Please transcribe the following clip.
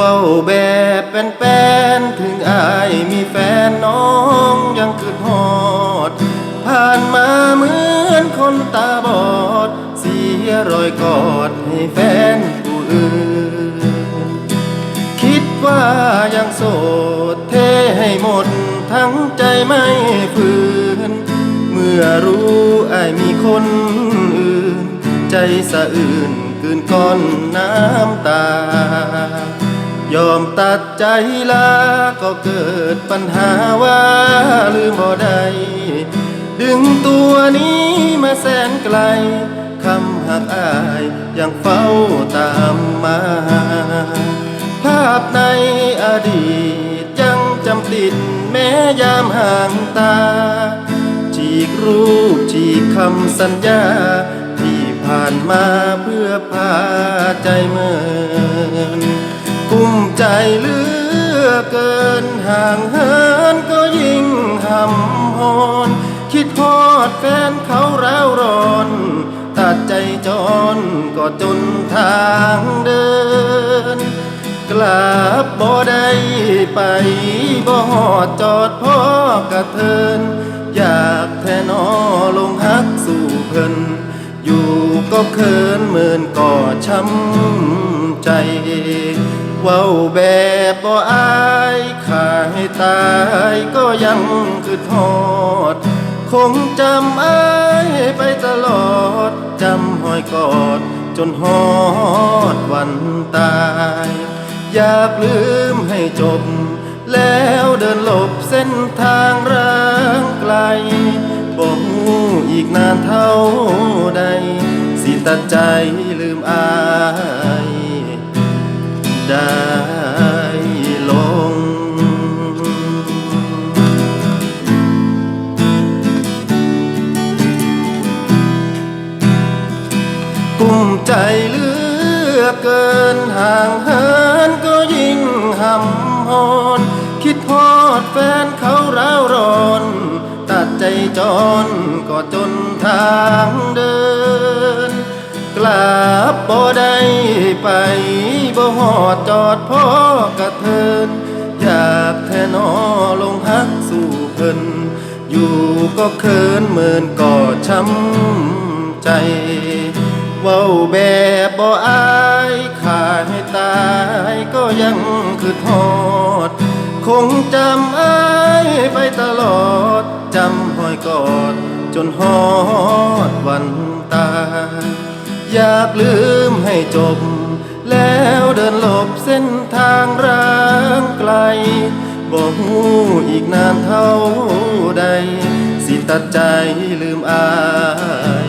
ว้าแบบเป็นๆถึงอายมีแฟนน้องยังคืดฮอด ผ่านมาเหมือนคนตาบอด เสียรอยกอดให้แฟนผู้อื่น คิดว่ายังโสดเทให้หมดทั้งใจไม่ฝืน เมื่อรู้ไอายมีคนอื่น ใจสะอื่นกืนก้อนน้ำตา ยอมตัดใจลาก็เกิดปัญหาว่าลืมบ่ได้ดึงตัวนี้มาแสนไกลคำหักอายยังเฝ้าตามมา ภาพในอดีตยังจำติดแม้ยามห่างตา ฉีกรูปฉีกคำสัญญา ที่ผ่านมาเพื่อพาใจเมินกุ้มใจ เหลือเกินห่างเหินก็ยิ่งหำหอนคิดฮอดแฟนเขาร้าวร้อน ตัดใจจรก็จนทางเดิน กลับบ่ได้ไปบ่ฮอดจอดพ่อกระเทิน อยากแทนอลงฮักสู่เพิ่นอยู่ก็เคินเหมือนก่อช้ำใจ เว้าแบบบ่อายขายตายก็ยังคือทอด คงจำอายไปตลอด จำหอยกอด จนฮอดวันตาย อยากลืมให้จบ แล้วเดินหลบเส้นทางร่างไกลบ่ฮู้อีกนานเท่าใด สิตัดใจ ใจเลือเกินห่างเหินก็ยิ่งหำหอนคิดฮอดแฟนเขาร้าวร้อน ตัดใจจรก็จนทางเดิน กลับบ่ได้ไปบ่ฮอดจอดพ่อกระเทินอยากแท่นอลงฮักสู่เพิ่นอยู่ก็เคินเหมือนก่อช้ำใจ เว้าแบบบ่อายขาให้ตายก็ยังคือทอด คงจำอายไปตลอด จำหอยกอด จนฮอดวันตายอยากลืมให้จบ แล้วเดินหลบเส้นทางร่างไกลบ่ฮู้อีกนานเท่าใด สิตัดใจลืมอาย